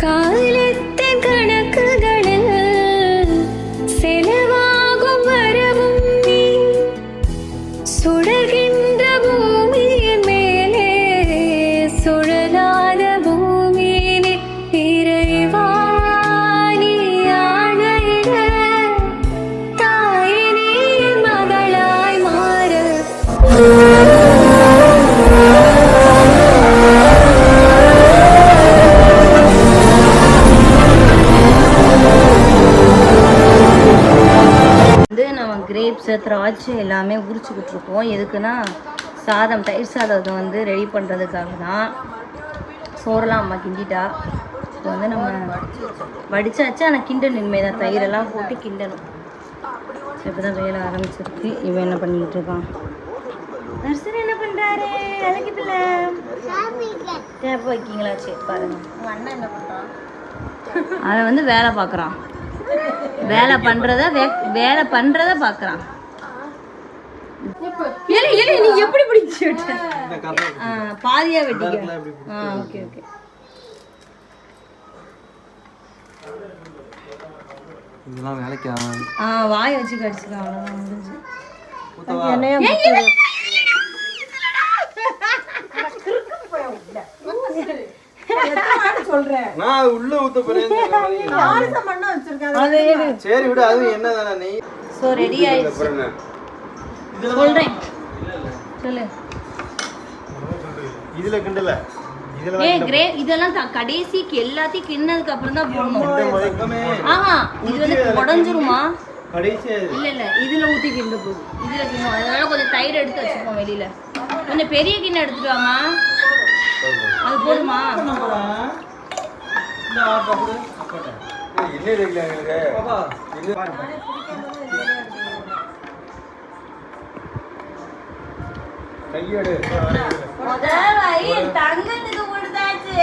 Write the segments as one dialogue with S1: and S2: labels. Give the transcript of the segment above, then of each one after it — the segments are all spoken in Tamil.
S1: 卡。கிரேப்ஸு திராட்சை எல்லாமே உரிச்சுக்கிட்டு இருக்கோம். எதுக்குன்னா சாதம் தயிர் சாதத்தை வந்து ரெடி பண்ணுறதுக்காக தான். சோறெல்லாம் அம்மா கிண்டிட்டா. இப்போ வந்து நம்ம வடிச்சாச்சு. ஆனால் கிண்டணும். இனிமேல் தான் தயிரெல்லாம் போட்டு கிண்டணும். இப்போ தான் வேலை ஆரம்பிச்சிருக்கு. இவன் என்ன பண்ணிக்கிட்டு இருக்கான்? நர்சரி என்ன பண்ணுறாரு அழகி பிள்ளை. டேப் வைக்கிங்களா சரி பாருங்க. உங்கள் அண்ணன் என்ன பண்ணுறான் அவன் வந்து வேலை பார்க்குறான். வேலை பண்றத வே- வேலை பண்றத பாக்குறான். ஏலே, ஏலே, நீ எப்படி பிடிச்சு விட்ட? ஆ, பாதியா வெட்டிக்க. ஆ ஓகே ஓகே.
S2: இதெல்லாம் வேலைக்கு ஆகாது.
S1: ஆ வாய் வச்சு கடிச்சுக்கலாம் அவ்வளோதான் முடிஞ்சு.
S2: ஊத்தவா?
S1: ஏலே.
S2: நான் உள்ள ஊத்த போறேன். சரி விடு அது என்னதானே நீ?
S1: ஸோ ரெடி ஆயிடுச்சு. சொல்றேன். சொல்லு.
S2: இதுல கிண்டல. இதுல
S1: ஏய் கிரே இதெல்லாம் கடைசிக்கு எல்லாத்தையும் கிண்ணதுக்கு அப்புறம் தான் போடணும். ஆஹா இது வந்து உடஞ்சிருமா? இல்ல இல்ல இதுல ஊத்தி கிண்ட போகுது இதுல கிண்ணும் அதனால கொஞ்சம் தயிர் எடுத்து வச்சுப்போம் வெளியில. கொஞ்சம் பெரிய கிண்ணம் எடுத்துட்டு வாமா அது போதுமா?
S2: என்ன தெரியல கையெடு
S1: தங்கத்துக்கு கொடுத்தாச்சு.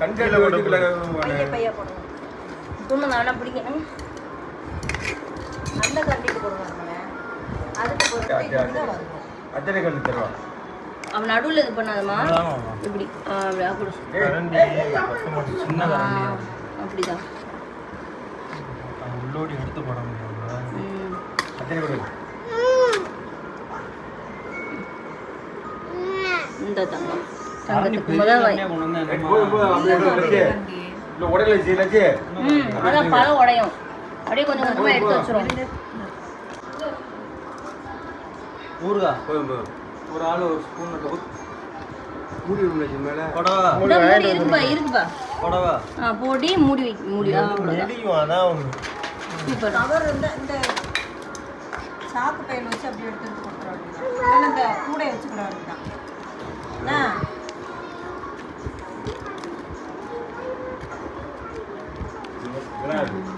S2: கண்களில் ஓட்டுக்குள்ள
S1: பைய பைய போடுங்க. துண்ணு நான் பிடிக்கணும் அந்த கண்டிட்டு போடுவாங்க
S2: அத்தனை கண்டு தருவா?
S1: அவன் நடுவுல இது பண்ணாதமா இப்படி. அப்படியா கொடு அப்படிதான்.
S2: உள்ளோடி எடுத்து போட முடியும். அத்தனை கொடு
S1: இந்த தங்கம். தங்கத்துக்கு முதல் அதான் பழம் உடையும். அப்படியே கொஞ்சம் கொஞ்சமா எடுத்து வச்சிரும்
S2: போதும் ஒரு ஆள் ஒரு ஸ்பூன் மூடி விடணும் மேலே.
S1: மூடி இருக்குப்பா இருக்குப்பா
S2: கொடவா
S1: ஆ போட்டி மூடி வை மூடி. ஆ, அவ்வளவுதான்
S2: அதான்
S1: சூப்பர்.
S3: அவர் இந்த இந்த சாக்கு பையில வச்சு அப்படி எடுத்து எடுத்து இல்லைன்னா இந்த கூடை வச்சுக்கிட வேண்டியதான் என்ன என்னம்மா?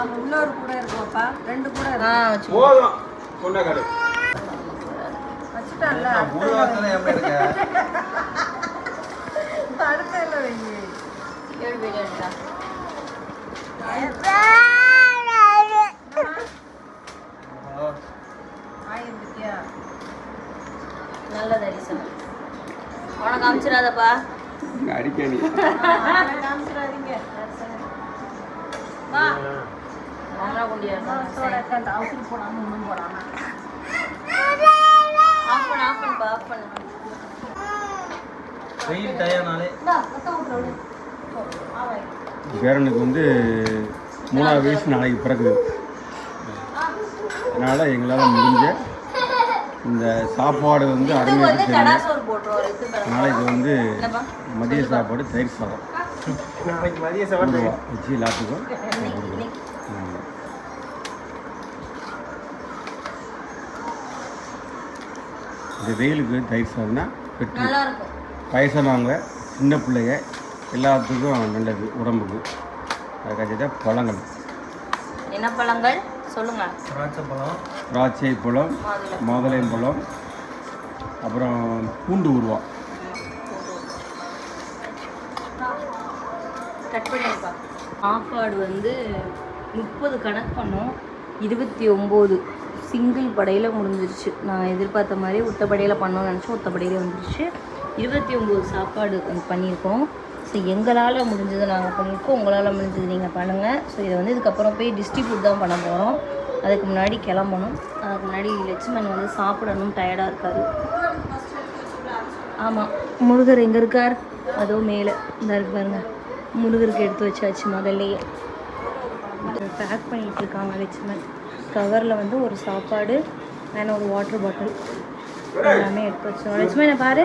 S3: ஆமா உள்ள ஒரு கூடை இருக்கும்ப்பா ரெண்டு கூடை
S1: ஆ
S3: இருக்கு
S1: வச்சு
S2: போதும். கொண்டாக்காடு.
S3: வச்சுட்டான்ல
S2: மூணு வாரத்தில் எப்படி இருக்க
S1: ஏழு நல்ல தரிசனம் உனக்கு அமைச்சிடாதப்பா.
S2: அடிக்க
S1: மாமனா குண்டியா
S3: அவசரம் போடாம ஒன்றும் போடாம.
S1: ஆஃப் பண்ணு ஆஃப் பண்ணுப்பா ஆஃப் பண்ணு.
S2: வெயில் டயனாலே
S4: பேரனுக்கு வந்து மூணாவது வயசு நாளைக்கு பிறகுது அதனால் எங்களால் முடிஞ்ச இந்த சாப்பாடு வந்து அருமையாக அதனால் இது வந்து மதிய சாப்பாடு தயிர் சாதம்.
S2: நாளைக்கு மதிய சாப்பாடு
S4: வச்சு எல்லாத்துக்கும்
S1: இன்னைக்கு
S4: ஆமாம். இந்த வெயிலுக்கு தயிர் சாதம்னா
S1: இருக்கும்
S4: வயசானவங்க சின்ன பிள்ளைங்க எல்லாத்துக்கும் நல்லது உடம்புக்கு. அதுக்காக தான் பழங்கள்.
S1: என்ன பழங்கள்? சொல்லுங்க.
S2: திராட்சை பழம்.
S4: திராட்சை பழம் மாதுளை. பழம் அப்புறம் பூண்டு உருவா.
S1: கட் சாப்பாடு வந்து முப்பது கணக்கு பண்ணோம். இருபத்தி ஒம்பது. சிங்கிள் படையில் முடிஞ்சிருச்சு. நான் எதிர்பார்த்த மாதிரி ஒத்தப்படையில் பண்ணணும்னு நினச்சி ஒத்தப்படையில் வந்துருச்சு. இருபத்தி ஒம்பது சாப்பாடு பண்ணியிருக்கோம். ஸோ எங்களால் முடிஞ்சதை நாங்கள் பண்ணியிருக்கோம். உங்களால் முடிஞ்சது நீங்கள் பண்ணுங்கள் ஸோ இதை வந்து இதுக்கப்புறம் போய் டிஸ்ட்ரிபியூட் தான் பண்ண போகிறோம் அதுக்கு முன்னாடி கிளம்பணும். அதுக்கு முன்னாடி லட்சுமணன் வந்து சாப்பிடணும். டயர்டாக இருக்காரு. ஆமாம் முருகர் எங்கே இருக்கார்? அதோ மேலே. இந்த இருக்கு பாருங்க. முருகருக்கு எடுத்து வச்சாச்சு முதல்லையே. பேக் பண்ணிகிட்ருக்காங்க இருக்காங்க லட்சுமண். கவரில் வந்து ஒரு சாப்பாடு வேணும் ஒரு வாட்டர் பாட்டில் எல்லாமே எடுத்து வச்சோம் லட்சுமணை பாரு.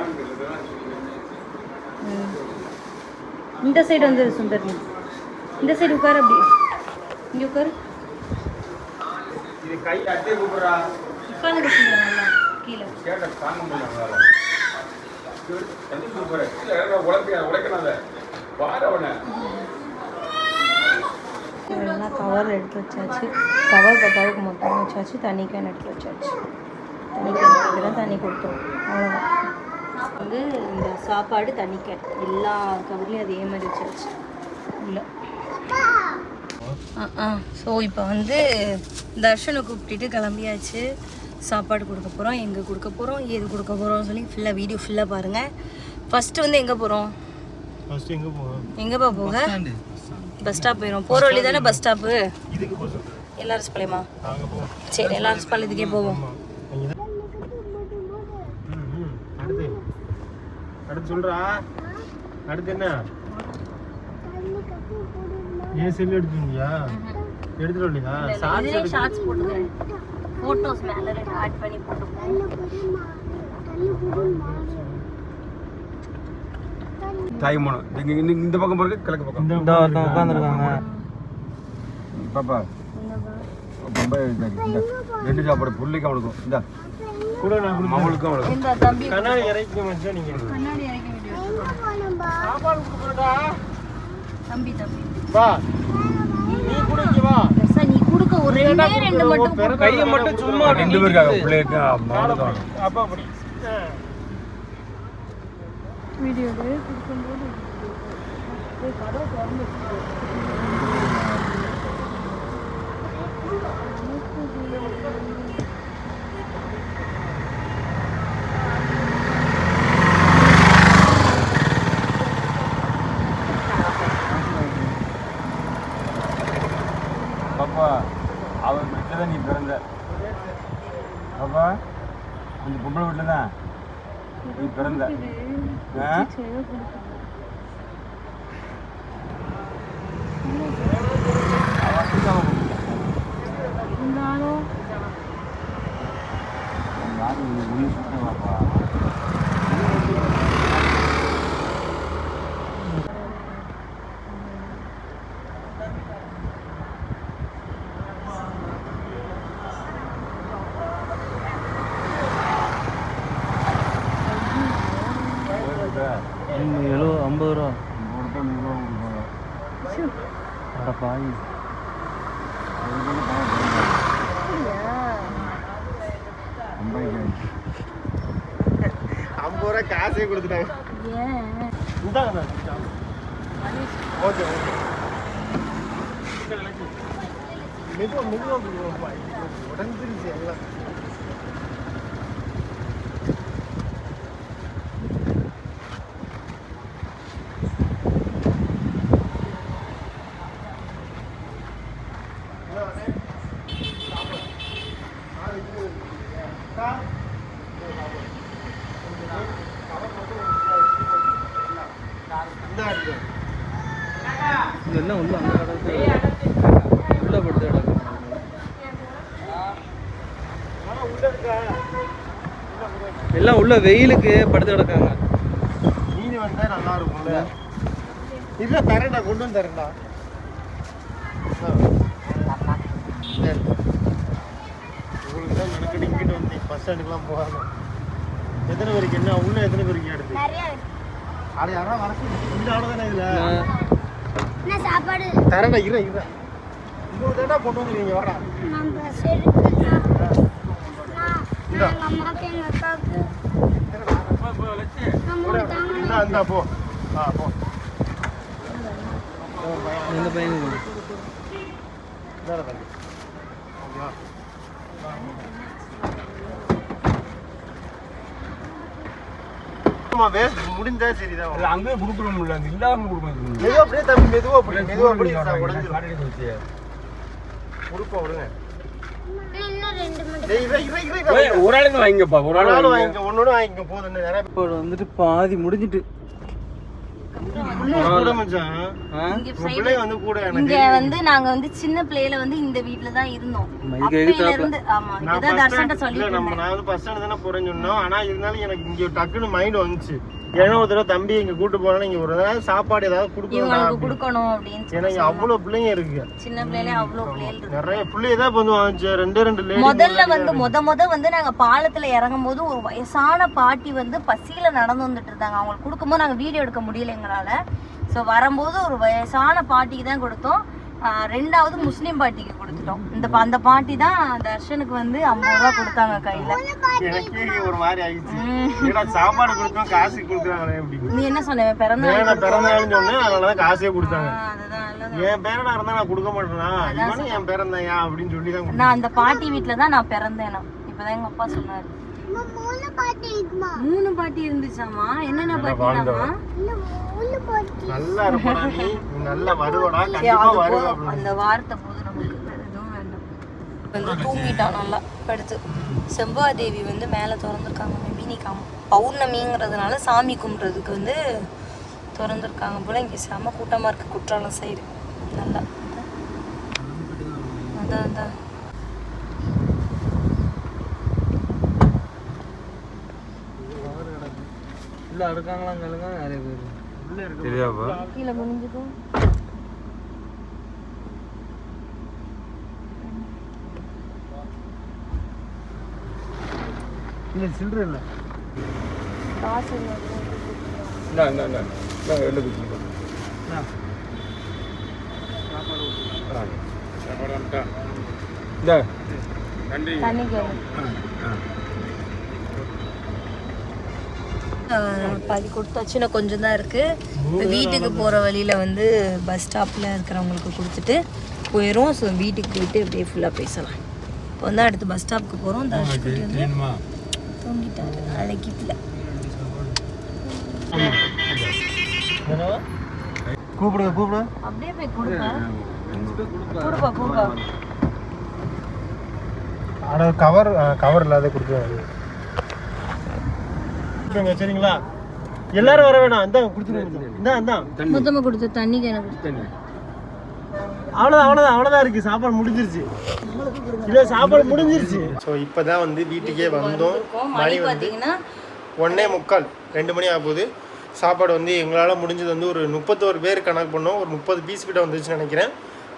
S1: ம். இந்த சைடு வந்து சுந்தர் இந்த சைடு உட்காரு அப்படி. இங்கே உட்காரு. உட்காந்து நல்லா. கீழே.
S4: உழைக்கணும் பாரு அவனை
S1: இதெல்லாம் கவர் எடுத்து வச்சாச்சு. கவர் பத்தாவுக்கு மொத்தமாக வச்சாச்சு. தண்ணி கேன் எடுத்து வச்சாச்சு. தண்ணி கேன் இதெல்லாம் தண்ணி கொடுத்தோம். அவ்வளோதான் வந்து இந்த சாப்பாடு தண்ணி கேன் எல்லா கவர்லேயும் அதே மாதிரி வச்சாச்சு. இல்லை. ஆ ஸோ இப்போ வந்து தர்ஷனை கூப்பிட்டுட்டு கிளம்பியாச்சு. சாப்பாடு கொடுக்க போகிறோம் எங்கே கொடுக்க போகிறோம் ஏது கொடுக்க போகிறோம்னு சொல்லி ஃபுல்லாக வீடியோ ஃபுல்லாக பாருங்கள் ஃபஸ்ட்டு வந்து எங்கே போகிறோம்
S2: ஃபர்ஸ்ட் எங்கே போவோம்
S1: எங்கேப்பா போக? பஸ் ஸ்டாப் போயிடும் போகிற வழி தானே பஸ் ஸ்டாப்பு எல்லாரும் பாளையமா சரி எல்லாரும் பாளையத்துக்கே போவோம்.
S2: அடுத்து. அடுத்து சொல்கிறா அடுத்து என்ன? ஏன் செல்லு எடுத்துருந்தியா எடுத்துட்டு வரலையா? ஷார்ட்ஸ்
S1: ஷார்ட்ஸ் போட்டுக்கிறேன். ஃபோட்டோஸ் மேலே ஆட் பண்ணி போட்டுக்கிறேன்
S4: தாய்மானம் இங்க இந்த பக்கம் பாருங்க கிழக்கு பக்கம்
S2: இந்த ஒருத்தன் உட்காந்துருக்காங்க
S4: பாப்பா ரொம்ப இந்த இந்த ரெண்டு சாப்பாடு பிள்ளைக்கு அவனுக்கும் இந்த
S2: கூட நான்
S4: அவளுக்கும் அவளுக்கும்
S1: இந்த தம்பி
S2: கண்ணாடி இறக்கி
S1: கண்ணாடி
S2: சாப்பாடு கொடுக்குறடா
S1: தம்பி தம்பி
S2: வா நீ
S1: நீ கொடுக்க ஒரு ரெண்டே ரெண்டு மட்டும் கொடு.
S2: கையை மட்டும் சும்மா
S4: ரெண்டு பேருக்காக பிள்ளைக்கு
S2: அப்பா அப்படி
S1: வீடியோ கொடுக்கும்போது கதவு திறந்து
S4: பாப்பா அவன் வீட்டில் தான் நீ பிறந்த பாப்பா இந்த பொம்பளை வீட்டில் தான் நீ பிறந்த ஆ? யாரு நீ உயிர் சுத்த பாப்பா
S2: எழுபது ஐம்பது ரூபா
S4: கொடுத்தா நூறுரூவா கொடுப்பாங்க
S2: அட பாய்
S4: ஐம்பது
S2: ரூபா காசே கொடுத்துட்டாங்க ஓகே ஓகே உடஞ்சிருச்சு எல்லாம்
S5: இதெல்லாம் உள்ள அந்த கடை உள்ள படுத்து கிடக்கு எல்லாம் உள்ள வெயிலுக்கு படுத்து கிடக்காங்க.
S2: மீன் வந்தா நல்லா இருக்கும்ல. இல்ல தரேன்டா கொண்டு வந்து தரேன்டா ஆ. சரி. உங்களுக்கு தான் மெனக்கெட்டு இங்கிட்டு வந்து பஸ் ஸ்டாண்டுக்குலாம் போகாம. எத்தனை பேருக்கு என்ன உள்ள எத்தனை பேருக்கு எடுத்து அது யாரா வர இந்த ஆளு தானே இதுல?
S6: என்ன சாப்பாடு?
S2: தரேன்டா இரு இரு. உங்களுக்கு தானே கொண்டு வந்து நீங்க வரா போ. ஆ போ.
S5: இந்த பையனுக்கு
S2: ஓகேவா ஆமா வேஸ்ட் முடிஞ்சா சரிதான்.
S4: இல்ல, அங்கேயே கொடுக்கணும்ல அந்த இல்லாம கொடுக்கணும்
S2: மெதுவா அப்படியே தம்பி மெதுவா அப்படி மெதுவா அப்படி உடஞ்சிரும் விடுங்க.
S4: ஒரு ஆளுங்க வாங்கிக்கப்பா ஒரு
S2: ஒரு
S4: ஆள்
S2: ஆள்
S4: வாங்கி
S2: வாங்கிக்க ஒன்னோட வாங்கிக்க போதும். நிறைய பேர்
S5: இப்போ வந்துட்டு பாதி முடிஞ்சிட்டு.
S1: இங்க
S2: வந்து கூட எனக்கு
S1: இங்க வந்து நாங்க வந்து சின்ன பிள்ளையில வந்து இந்த வீட்ல தான் இருந்தோம்.
S5: இங்க
S1: அப்பையில. இருந்து ஆமா
S2: first
S1: தர்ஷன்ட்ட சொல்லிட்டு
S2: நம்ம
S1: இருந்தேன்.
S2: நான் வந்து ஃபர்ஸ்ட் தானே போறேன்னு சொன்னோம். ஆனா இருந்தாலும் எனக்கு இங்க டக்குன்னு மைண்ட் வந்துச்சு. ஒரு தடவை தம்பி இங்க கூட்டு போனா இங்க ஒரு தடவை சாப்பாடு ஏதாவது கொடுக்கணும்
S1: கொடுக்கணும் அப்படின்னு
S2: ஏன்னா அவ்வளவு பிள்ளைங்க இருக்கு.
S1: சின்ன பிள்ளைல அவ்வளவு பிள்ளைகள்
S2: நிறைய பிள்ளைங்க தான் வந்து வாங்கிச்சு. ரெண்டே ரெண்டு லேடி
S1: முதல்ல வந்து முத முத வந்து நாங்க பாலத்துல இறங்கும் போது ஒரு வயசான பாட்டி வந்து பசியில நடந்து வந்துட்டு இருந்தாங்க. அவங்களுக்கு கொடுக்கும்போது நாங்க வீடியோ எடுக்க முடியல எங்களால. ஸோ வரும்போது ஒரு வயசான பாட்டிக்கு தான் கொடுத்தோம். ரெண்டாவது முஸ்லீம் பாட்டிக்கு கொடுத்துட்டோம். இந்த பா- அந்த பாட்டி தான் தர்ஷனுக்கு வந்து ஐம்பது ரூபா கொடுத்தாங்க கையில.
S2: எனக்கே ஒரு மாதிரி ஆயிடுச்சு. சாப்பாடு கொடுத்தோம் காசு கொடுக்குறாங்களே அப்படி
S1: நீ என்ன சொன்ன பிறந்த
S2: பிறந்த நாள்னு சொன்னேன் அதனாலதான் காசே கொடுத்தாங்க. என் பேரனா இருந்தா நான் கொடுக்க மாட்டேனா? என் தான் அப்படின்னு சொல்லி தான்
S1: நான் அந்த பாட்டி வீட்ல தான் நான் பிறந்தேன். இப்பதான் எங்க அப்பா சொன்னாரு.
S6: மூணு பாட்டி இருக்குமா?
S1: மூணு பாட்டி இருந்துச்சாமா என்னென்ன பாட்டிலாமா
S6: இன்னும் மூணு பாட்டி.
S2: நல்லா இருப்படா நீ. நீ நல்லா வருவடா
S1: சரி,
S2: கண்டிப்பா
S1: அது
S2: வருவ
S1: போதும். அந்த வார்த்தை போது நமக்கு எதுவும் வேண்டாம். வந்து தூங்கிட்டான் நல்லா படுத்து. செம்பாதேவி வந்து மேலே திறந்துருக்காங்க. மேபி நீ கம் பௌர்ணமிங்கிறதுனால சாமி கும்பிட்றதுக்கு வந்து திறந்துருக்காங்க போல. இங்கே செம கூட்டமாக இருக்குது குற்றாலம் சைடு நல்லா. அதான் அதான்.
S5: உள்ள இருக்காங்களான்னு சொல்லுங்க நிறைய பேர்.
S4: தெரியாப்பா
S1: கீழே குனிஞ்சுக்கும்
S2: இல்ல சில்லற இல்ல.
S1: காசு இல்லை.
S4: இந்தா
S1: தண்ணி கேளு. பாதி கொடுத்தாச்சு இன்னும் கொஞ்சம் தான் இருக்குது வீட்டுக்கு போகிற வழியில் வந்து பஸ் ஸ்டாப்பில் இருக்கிறவங்களுக்கு கொடுத்துட்டு போயிடும் ஸோ வீட்டுக்கு போயிட்டு அப்படியே ஃபுல்லாக பேசலாம். இப்போ வந்து அடுத்து பஸ் ஸ்டாப்புக்கு போகிறோம் தர்ஷ் வந்து தூங்கிட்டாரு. அழைக்கிட்டல
S2: கூப்பிடுங்க கூப்பிடுங்க
S1: அப்படியே போய் கொடுப்பா. கொடுப்பா கொடுப்பா.
S2: அட கவர் கவர் இல்லாத கொடுத்துருவாங்க சரிங்களா? எல்லாரும் வர வேணாம். இந்தா கொடுத்துருங்க இந்தா இந்தா.
S1: மொத்தமாக கொடுத்து தண்ணி எனக்கு
S4: தண்ணி.
S2: அவ்வளோதான் அவ்வளோதான் அவ்வளோதான் இருக்கு. சாப்பாடு முடிஞ்சிருச்சு. இல்ல சாப்பாடு முடிஞ்சிருச்சு. ஸோ இப்போதான் வந்து வீட்டுக்கே வந்தோம்.
S1: மணி பார்த்தீங்கன்னா
S2: ஒன்னே முக்கால் ரெண்டு மணி ஆக போகுது சாப்பாடு வந்து எங்களால் முடிஞ்சது வந்து ஒரு முப்பத்தோரு பேர் கணக்கு பண்ணோம். ஒரு முப்பது பீஸ் கிட்ட வந்துச்சுன்னு நினைக்கிறேன்.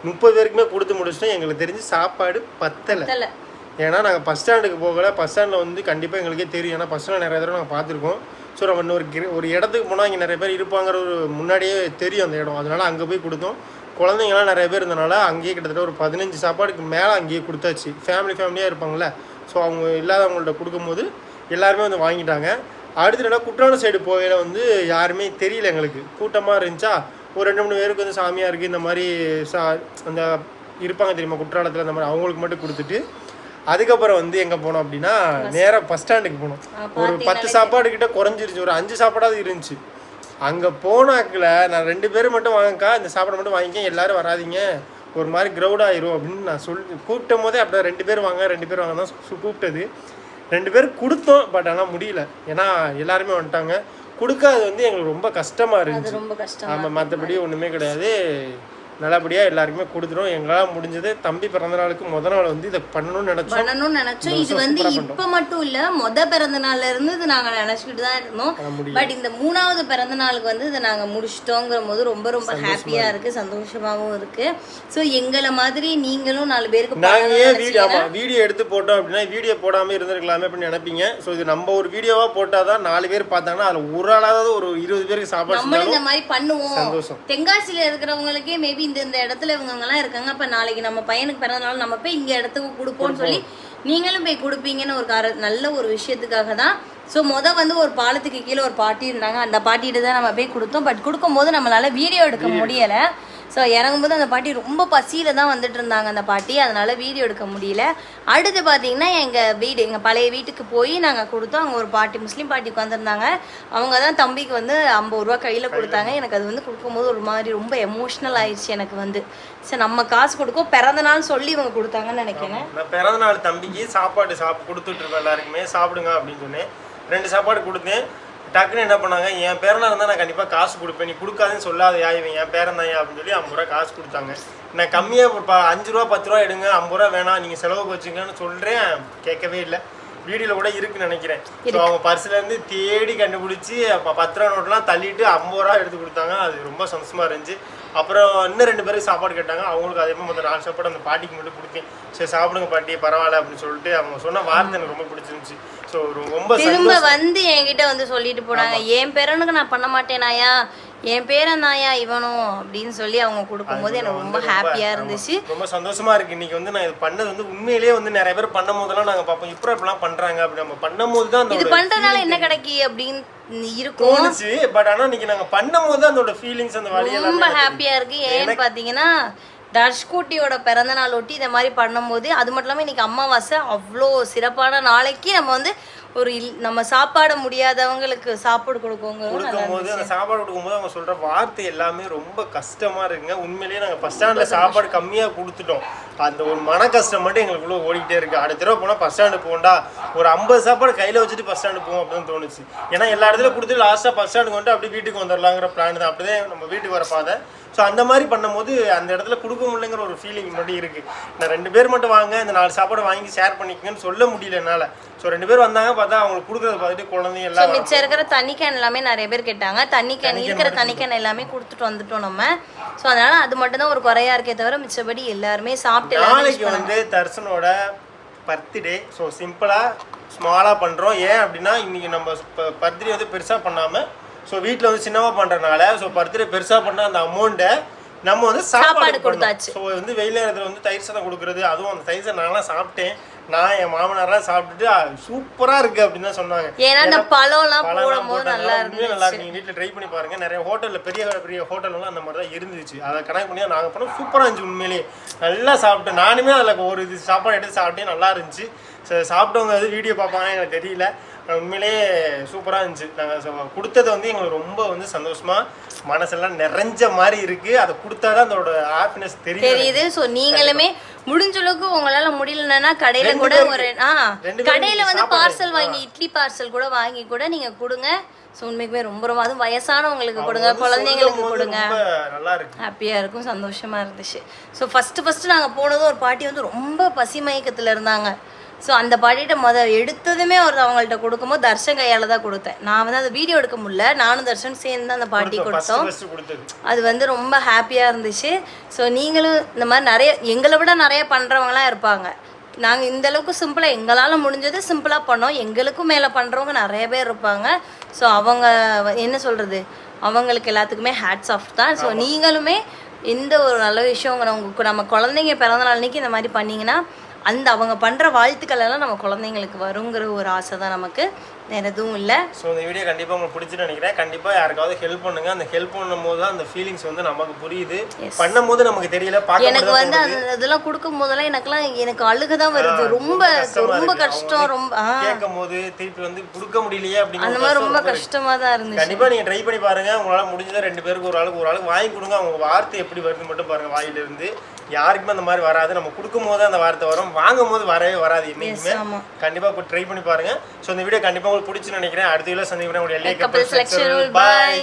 S2: முப்பது பேருக்குமே கொடுத்து முடிச்சிட்டோம். எங்களுக்கு தெரிஞ்சு சாப்பாடு பத்தலை. ஏன்னா நாங்கள் பஸ் ஸ்டாண்டுக்கு போகல. பஸ் ஸ்டாண்டில் வந்து கண்டிப்பாக எங்களுக்கே தெரியும். ஏன்னா பஸ் ஸ்டாண்ட் நிறைய தடவை நாங்கள் பார்த்துருக்கோம். ஸோ நம்ம இன்னொரு ஒரு இடத்துக்கு போனால் இங்கே நிறைய பேர் இருப்பாங்கிற ஒரு முன்னாடியே தெரியும் அந்த இடம். அதனால அங்கே போய் கொடுத்தோம். குழந்தைங்களாம் நிறைய பேர் இருந்தனால அங்கேயே கிட்டத்தட்ட ஒரு பதினஞ்சு சாப்பாடுக்கு மேலே அங்கேயே கொடுத்தாச்சு. ஃபேமிலி ஃபேமிலியாக இருப்பாங்களே ஸோ அவங்க இல்லாதவங்கள்ட்ட கொடுக்கும்போது எல்லாருமே வந்து வாங்கிட்டாங்க. அடுத்து தடவை குற்றாலம் சைடு போகையில் வந்து யாருமே தெரியல எங்களுக்கு. கூட்டமாக இருந்துச்சா? ஒரு ரெண்டு மூணு பேருக்கு வந்து சாமியாக இருக்குது இந்த மாதிரி சா அந்த இருப்பாங்க தெரியுமா? குற்றாலத்தில் இந்த மாதிரி அவங்களுக்கு மட்டும் கொடுத்துட்டு அதுக்கப்புறம் வந்து எங்கே போனோம் அப்படின்னா நேராக பஸ் ஸ்டாண்டுக்கு போனோம். ஒரு பத்து சாப்பாடு கிட்ட குறைஞ்சிருச்சு. ஒரு அஞ்சு சாப்பாடாவது இருந்துச்சு. அங்கே போனாக்கில் நான் ரெண்டு பேரும் மட்டும் வாங்கக்கா இந்த சாப்பாடு மட்டும் வாங்கிக்க எல்லாரும் வராதீங்க. ஒரு மாதிரி க்ரௌட் ஆயிரும் அப்படின்னு நான் சொல்லி கூப்பிட்டும் போதே அப்படியே ரெண்டு பேர் வாங்க ரெண்டு பேர் வாங்க தான் கூப்பிட்டது. ரெண்டு பேர் கொடுத்தோம் பட் ஆனால் முடியல. ஏன்னா எல்லாருமே வந்துட்டாங்க. கொடுக்காது வந்து எங்களுக்கு ரொம்ப கஷ்டமாக இருந்துச்சு.
S1: ரொம்ப கஷ்டம்
S2: ஆமாம் மற்றபடி ஒன்றுமே கிடையாது. நல்லபடியாக எல்லாருக்குமே கொடுத்துரும். எங்களால் முடிஞ்சது தம்பி பிறந்த நாளுக்கு முத நாள் வந்து இதை பண்ணணும்னு நினச்சோம்.
S1: பண்ணணும்னு நினைச்சோம். இது வந்து இப்ப மட்டும் இல்ல மொத பிறந்த நாள்ல இருந்து இது நாங்க நினைச்சுக்கிட்டு தான் இருந்தோம். பட் இந்த மூணாவது பிறந்த நாளுக்கு வந்து இதை நாங்க முடிச்சிட்டோங்கிற போது ரொம்ப ரொம்ப ஹாப்பியா இருக்கு. சந்தோஷமாவும் இருக்கு. சோ எங்களை மாதிரி நீங்களும் நாலு பேருக்கு
S2: நாங்கள் ஏன் வீடியோ ஆமாம் வீடியோ எடுத்து போட்டோம் அப்படின்னா வீடியோ போடாமல் இருந்திருக்கலாமே அப்படின்னு நினைப்பீங்க. ஸோ இது நம்ம ஒரு வீடியோவாக போட்டால் தான் நாலு பேர் பார்த்தாங்கன்னா அதில் ஒரு ஆளாவது ஒரு இருபது பேருக்கு சாப்பாடு
S1: நம்மளும் இந்த மாதிரி பண்ணுவோம். தென்காசியில இருக்கிறவங்களுக்கே மேபி இந்த இந்த இடத்துல இவங்க எல்லாம் இருக்காங்க. அப்ப நாளைக்கு நம்ம பையனுக்கு பிறந்த நாள் நம்ம போய் இங்க இடத்துக்கு கொடுப்போம்னு சொல்லி நீங்களும் போய் கொடுப்பீங்கன்னு ஒரு கார நல்ல ஒரு விஷயத்துக்காக தான். ஸோ முத வந்து ஒரு பாலத்துக்கு கீழே ஒரு பாட்டி இருந்தாங்க. அந்த பாட்டிகிட்ட தான் நம்ம போய் கொடுத்தோம். பட் கொடுக்கும்போது நம்மளால வீடியோ எடுக்க முடியல. ஸோ இறங்கும்போது அந்த பாட்டி ரொம்ப பசியில் தான் வந்துட்டு இருந்தாங்க அந்த பாட்டி. அதனால வீடியோ எடுக்க முடியல. அடுத்து பார்த்தீங்கன்னா எங்கள் வீடு எங்கள் பழைய வீட்டுக்கு போய் நாங்கள் கொடுத்தோம். அங்கே ஒரு பாட்டி முஸ்லீம் பாட்டி உட்காந்துருந்தாங்க அவங்க தான் தம்பிக்கு வந்து ஐம்பது ரூபா கையில் கொடுத்தாங்க. எனக்கு அது வந்து கொடுக்கும்போது ஒரு மாதிரி ரொம்ப எமோஷ்னல் ஆயிடுச்சு எனக்கு வந்து. சரி நம்ம காசு கொடுக்கோம் பிறந்த நாள் சொல்லி இவங்க கொடுத்தாங்கன்னு நினைக்கிறேன்.
S2: நான் பிறந்த நாள் தம்பிக்கு சாப்பாடு சாப் கொடுத்துட்டு எல்லாருக்குமே. சாப்பிடுங்க அப்படின்னு சொன்னேன். ரெண்டு சாப்பாடு கொடுத்தேன். டக்குன்னு என்ன பண்ணாங்க என் பேரனா இருந்தால் நான் கண்டிப்பாக காசு கொடுப்பேன். நீ கொடுக்காதுன்னு சொல்லாதயா இவன் என் பேரன் தான் அப்படின்னு சொல்லி ஐம்பது ரூபா காசு கொடுத்தாங்க. நான் கம்மியாக இப்போ அஞ்சு ரூபா பத்து ரூபா எடுங்க ஐம்பது ரூபா வேணாம் நீங்கள் செலவுக்கு வச்சுங்கன்னு சொல்கிறேன் கேட்கவே இல்லை. வீடியோவில் கூட இருக்குன்னு நினைக்கிறேன். ஸோ அவங்க பர்ஸ்ல இருந்து தேடி கண்டுபிடிச்சி அப்போ பத்து ரூபா நோட்டெலாம் தள்ளிட்டு ஐம்பது ரூபா எடுத்து கொடுத்தாங்க. அது ரொம்ப சந்தோஷமா இருந்துச்சு. அப்புறம் இன்னும் ரெண்டு பேருக்கு சாப்பாடு கேட்டாங்க. அவங்களுக்கு அதே மாதிரி மொத்தம் நாலு சாப்பாடு அந்த பாட்டிக்கு மட்டும் கொடுத்தேன். சரி சாப்பிடுங்க பாட்டி பரவாயில்ல அப்படின்னு சொல்லிட்டு அவங்க சொன்ன வார்த்தை எனக்கு ரொம்ப பிடிச்சிருந்துச்சு.
S1: திரும்ப வந்து என்கிட்ட வந்து சொல்லிட்டு போனாங்க. என் பேரனுக்கு நான் பண்ண மாட்டேனாயா என் பேரன் தாயா இவனும்? அப்படின்னு சொல்லி அவங்க கொடுக்கும்போது எனக்கு ரொம்ப ஹாப்பியா இருந்துச்சு.
S2: ரொம்ப சந்தோஷமா இருக்கு. இன்னைக்கு வந்து நான் இது பண்ணது வந்து உண்மையிலேயே வந்து நிறைய பேர் பண்ணும் போதெல்லாம் நாங்க பார்ப்போம். இப்போ இப்படிலாம் பண்றாங்க அப்படி நம்ம பண்ணும் போது தான்
S1: இது பண்றதுனால என்ன கிடைக்கி அப்படின்னு இருக்கும்.
S2: பட் ஆனா இன்னைக்கு நாங்க பண்ணும் போது அதோட ஃபீலிங்ஸ் அந்த வழி
S1: ரொம்ப ஹாப்பியா இருக்கு. ஏன்னு பாத்தீங்கன்னா தர்ஷ்குட்டியோட பிறந்த நாள் ஒட்டி இந்த மாதிரி பண்ணும்போது அது மட்டும் இல்லாமல் இன்னைக்கு அமாவாசை அவ்வளோ சிறப்பான நாளைக்கு நம்ம வந்து ஒரு இல்- நம்ம சாப்பாட முடியாதவங்களுக்கு சாப்பாடு கொடுக்கோங்க.
S2: கொடுக்கும்போது அந்த சாப்பாடு கொடுக்கும்போது அவங்க சொல்ற வார்த்தை எல்லாமே ரொம்ப கஷ்டமா இருக்குங்க. உண்மையிலேயே நாங்க பஸ் ஸ்டாண்ட்ல சாப்பாடு கம்மியா கொடுத்துட்டோம். அந்த ஒரு மன கஷ்டம் மட்டும் எங்களுக்குள்ள ஓடிக்கிட்டே இருக்கு. அடுத்த தடவை போனா பஸ் ஸ்டாண்டு போண்டா ஒரு ஐம்பது சாப்பாடு கையில வச்சுட்டு பஸ் ஸ்டாண்டு போவோம் அப்படின்னு தோணுச்சு. ஏன்னா எல்லா இடத்துல கொடுத்து லாஸ்டா பஸ் ஸ்டாண்டுக்கு வந்துட்டு அப்படியே வீட்டுக்கு வந்துடலாங்கிற பிளான் தான். அப்படிதான் நம்ம வீட்டுக்கு வர பாதை. ஸோ அந்த மாதிரி பண்ணும்போது அந்த இடத்துல கொடுக்க முடியலங்கிற ஒரு ஃபீலிங் மட்டும் இருக்கு. நான் ரெண்டு பேர் மட்டும் வாங்க இந்த நாலு சாப்பாடு வாங்கி ஷேர் பண்ணிக்கங்கன்னு சொல்ல முடியல என்னால. ஸோ ரெண்டு பேர் வந்தாங்க பார்த்தா அவங்களுக்கு கொடுக்குறத பார்த்துட்டு குழந்தைங்க எல்லாம்
S1: மிச்சம் இருக்கிற தண்ணி கேன் எல்லாமே நிறைய பேர் கேட்டாங்க. தண்ணி கேன் இருக்கிற தண்ணி கேன் எல்லாமே கொடுத்துட்டு வந்துட்டோம் நம்ம. ஸோ அதனால அது மட்டும் தான் ஒரு குறையா இருக்கே தவிர மிச்சபடி எல்லாருமே சாப்பிட்டு
S2: நாளைக்கு வந்து தர்சனோட பர்த்டே ஸோ சிம்பிளாக ஸ்மாலாக பண்ணுறோம் ஏன் அப்படின்னா இன்னைக்கு நம்ம பர்த்டே வந்து பெருசாக பண்ணாமல் ஸோ வீட்டில் வந்து சின்னமாக பண்ணுறனால ஸோ பர்த்டே பெருசாக பண்ண அந்த அமௌண்ட்டை நம்ம வந்து
S1: சாப்பாடு கொடுத்தாச்சு.
S2: ஸோ வந்து வெயில் நேரத்தில் வந்து தயிர் சாதம் கொடுக்குறது அதுவும் அந்த தயிர் சாதம் நான்லாம் சாப்பிட்டேன். நான் என் மாமனார்லாம் சாப்பிட்டுட்டு சூப்பராக இருக்குது அப்படின்னு தான் சொன்னாங்க.
S1: ஏன்னா இந்த பழம்லாம் போடும்போது. நல்லா
S2: உண்மையிலே நல்லா
S1: இருந்துச்சு.
S2: இருக்கு நீங்க வீட்டில் ட்ரை பண்ணி பாருங்க. நிறைய ஹோட்டலில் பெரிய பெரிய ஹோட்டல்லாம் அந்த மாதிரி தான் இருந்துச்சு. அதை கணக்கு பண்ணி நாங்கள் பண்ணோம். சூப்பராக இருந்துச்சு உண்மையிலேயே நல்லா சாப்பிட்டேன். நானுமே அதில் ஒரு இது சாப்பாடு எடுத்து சாப்பிட்டேன். நல்லா இருந்துச்சு. சரி, சாப்பிட்டவங்க வந்து வீடியோ பார்ப்பாங்க எனக்கு தெரியல. ஆனா, உண்மையிலேயே சூப்பராக இருந்துச்சு. நாங்கள் கொடுத்தது வந்து எங்களுக்கு ரொம்ப வந்து சந்தோஷமா மனசெல்லாம் நிறைஞ்ச மாதிரி இருக்கு. அதை கொடுத்தா தான் அதோட ஹாப்பினஸ் தெரியும்
S1: தெரியுது. ஸோ நீங்களுமே முடிஞ்ச அளவுக்கு உங்களால முடியலன்னா கடையில கூட ஒரு ஆ கடையில வந்து. பார்சல் வாங்கி இட்லி பார்சல் கூட வாங்கி கூட நீங்க கொடுங்க. ஸோ உண்மைக்குமே ரொம்ப ரொம்ப அதுவும் வயசானவங்களுக்கு கொடுங்க குழந்தைங்களுக்கு கொடுங்க. ஹாப்பியாக இருக்கும் சந்தோஷமாக இருந்துச்சு. ஸோ ஃபஸ்ட்டு ஃபஸ்ட்டு நாங்கள் போனதும் ஒரு பாட்டி வந்து ரொம்ப பசி மயக்கத்தில் இருந்தாங்க. ஸோ அந்த பாட்டிகிட்ட முத எடுத்ததுமே ஒரு அவங்கள்ட்ட கொடுக்கும்போது தர்ஷன் கையால் தான் கொடுத்தேன். நான் வந்து அந்த வீடியோ எடுக்க முடியல. நானும் தர்ஷன் சேர்ந்து அந்த பாட்டி கொடுத்தோம். அது வந்து ரொம்ப ஹாப்பியாக இருந்துச்சு. ஸோ நீங்களும் இந்த மாதிரி நிறைய எங்களை விட நிறைய பண்ணுறவங்களாம் இருப்பாங்க. நாங்கள் இந்த அளவுக்கு சிம்பிளாக எங்களால் முடிஞ்சது சிம்பிளாக பண்ணோம். எங்களுக்கும் மேலே பண்ணுறவங்க நிறைய பேர் இருப்பாங்க. ஸோ அவங்க என்ன சொல்கிறது அவங்களுக்கு எல்லாத்துக்குமே ஹேட்ஸ் ஆஃப் தான். ஸோ நீங்களுமே எந்த ஒரு நல்ல விஷயம் நம்ம குழந்தைங்க பிறந்த நாள் அன்னைக்கு இந்த மாதிரி பண்ணீங்கன்னா அந்த அவங்க பண்ணுற வாழ்த்துக்கள் எல்லாம் நம்ம குழந்தைங்களுக்கு வருங்கிற ஒரு ஆசை தான் நமக்கு. வேற எதுவும் இல்லை.
S2: ஸோ இந்த வீடியோ கண்டிப்பாக உங்களுக்கு பிடிச்சிட்டு நினைக்கிறேன். கண்டிப்பாக யாருக்காவது ஹெல்ப் பண்ணுங்க. அந்த ஹெல்ப் பண்ணும்போது தான் அந்த ஃபீலிங்ஸ் வந்து நமக்கு புரியுது. பண்ணும்போது நமக்கு தெரியல.
S1: எனக்கு வந்து அந்த இதெல்லாம் கொடுக்கும் போதெல்லாம் எனக்குலாம் எனக்கு அழுக தான் வருது. ரொம்ப ரொம்ப கஷ்டம் ரொம்ப
S2: கேட்கும் போது திருப்பி வந்து கொடுக்க முடியலையே
S1: அந்த
S2: அப்படின்னு
S1: மாதிரி ரொம்ப கஷ்டமா தான் இருந்துச்சு.
S2: கண்டிப்பா நீங்க ட்ரை பண்ணி பாருங்க. உங்களால முடிஞ்சதா ரெண்டு பேருக்கு ஒரு ஆளுக்கு ஒரு ஆளுக்கு வாங்கி கொடுங்க. அவங்க வார்த்தை எப்படி வருது மட்டும் பாருங்க வாயில இருந்து யாருக்குமே அந்த மாதிரி வராது. நம்ம கொடுக்கும் போது அந்த வார்த்தை வரும். வாங்கும் போது வரவே வராது என்னைக்குமே. கண்டிப்பா இப்போ ட்ரை பண்ணி பாருங்க. ஸோ இந்த வீடியோ கண்டிப்பா உங்களுக்கு பிடிச்சுன்னு நினைக்கிறேன். அடுத்த வீடியோ சந்திக்கிறேன். உங்களுடைய எல்லை
S1: கப்பல் செலக்ஷன் பாய்